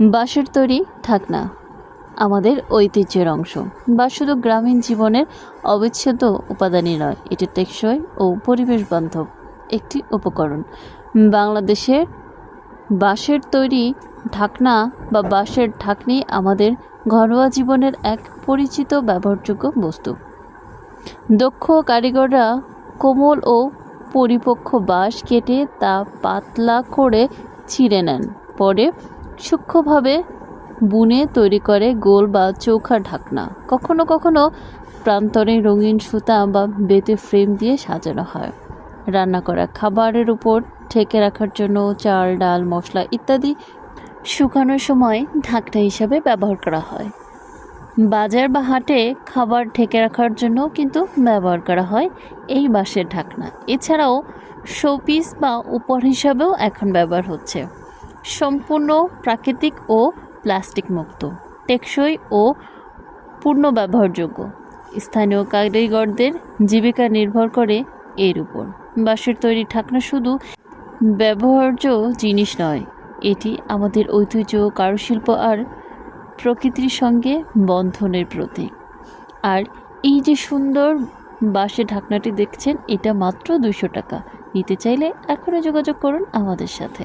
বাঁশের তৈরি ঢাকনা, আমাদের ঐতিহ্যের অংশ। বা শুধু গ্রামীণ জীবনের অবিচ্ছেদ্য উপাদানই নয়, এটি টেকসই ও পরিবেশ বান্ধব একটি উপকরণ। বাংলাদেশের বাঁশের তৈরি ঢাকনা বা বাঁশের ঢাকনি আমাদের ঘরোয়া জীবনের এক পরিচিত ব্যবহারযোগ্য বস্তু। দক্ষ কারিগররা কোমল ও পরিপক্ক বাঁশ কেটে তা পাতলা করে ছিঁড়ে নেন। পরে সূক্ষ্মভাবে বুনে তৈরি করে গোল বা চৌখা ঢাকনা। কখনো কখনো প্রান্তরে রঙিন সুতা বা বেতে ফ্রেম দিয়ে সাজানো হয়। রান্না করা খাবারের উপর ঠেকে রাখার জন্য চাল, ডাল, মশলা ইত্যাদি শুকানোর সময় ঢাকনা হিসাবে ব্যবহার করা হয়। বাজার বা হাটে খাবার ঢেকে রাখার জন্য কিন্তু ব্যবহার করা হয় এই বাঁশের ঢাকনা। এছাড়াও শোপিস বা উপহার হিসাবেও এখন ব্যবহার হচ্ছে। সম্পূর্ণ প্রাকৃতিক ও প্লাস্টিক মুক্ত, টেকসই ও পূর্ণ ব্যবহারযোগ্য স্থানীয় কারিগরদের জীবিকা নির্ভর করে এর উপর। বাঁশের তৈরি ঠাকনা শুধু ব্যবহার্য জিনিস নয়, এটি আমাদের ঐতিহ্য কারুশিল্প আর প্রকৃতির সঙ্গে বন্ধনের প্রতীক। আর এই যে সুন্দর বাঁশের ঢাকনাটি দেখছেন, এটা মাত্র দুশো টাকা। নিতে চাইলে এখনই যোগাযোগ করুন আমাদের সাথে।